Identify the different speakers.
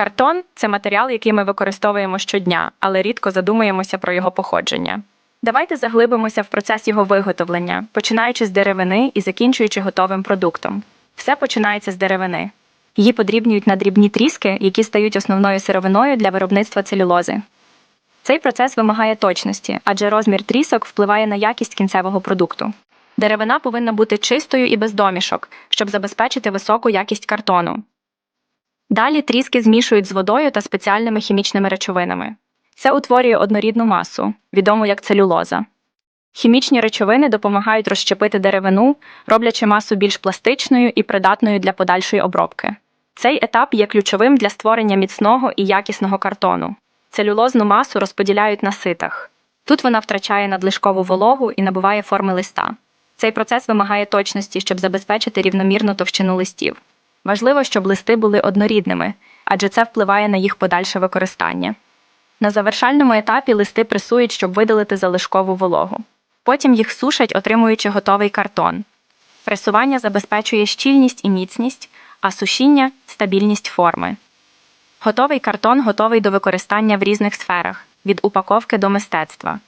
Speaker 1: Картон це матеріал, який ми використовуємо щодня, але рідко задумуємося про його походження. Давайте заглибимося в процес його виготовлення, починаючи з деревини і закінчуючи готовим продуктом. Все починається з деревини. Її подрібнюють на дрібні тріски, які стають основною сировиною для виробництва целюлози. Цей процес вимагає точності, адже розмір трісок впливає на якість кінцевого продукту. Деревина повинна бути чистою і без домішок, щоб забезпечити високу якість картону. Далі тріски змішують з водою та спеціальними хімічними речовинами. Це утворює однорідну масу, відому як целюлоза. Хімічні речовини допомагають розщепити деревину, роблячи масу більш пластичною і придатною для подальшої обробки. Цей етап є ключовим для створення міцного і якісного картону. Целюлозну масу розподіляють на ситах. Тут вона втрачає надлишкову вологу і набуває форми листа. Цей процес вимагає точності, щоб забезпечити рівномірну товщину листів. Важливо, щоб листи були однорідними, адже це впливає на їх подальше використання. На завершальному етапі листи пресують, щоб видалити залишкову вологу. Потім їх сушать, отримуючи готовий картон. Пресування забезпечує щільність і міцність, а сушіння стабільність форми. Готовий картон готовий до використання в різних сферах від упаковки до мистецтва.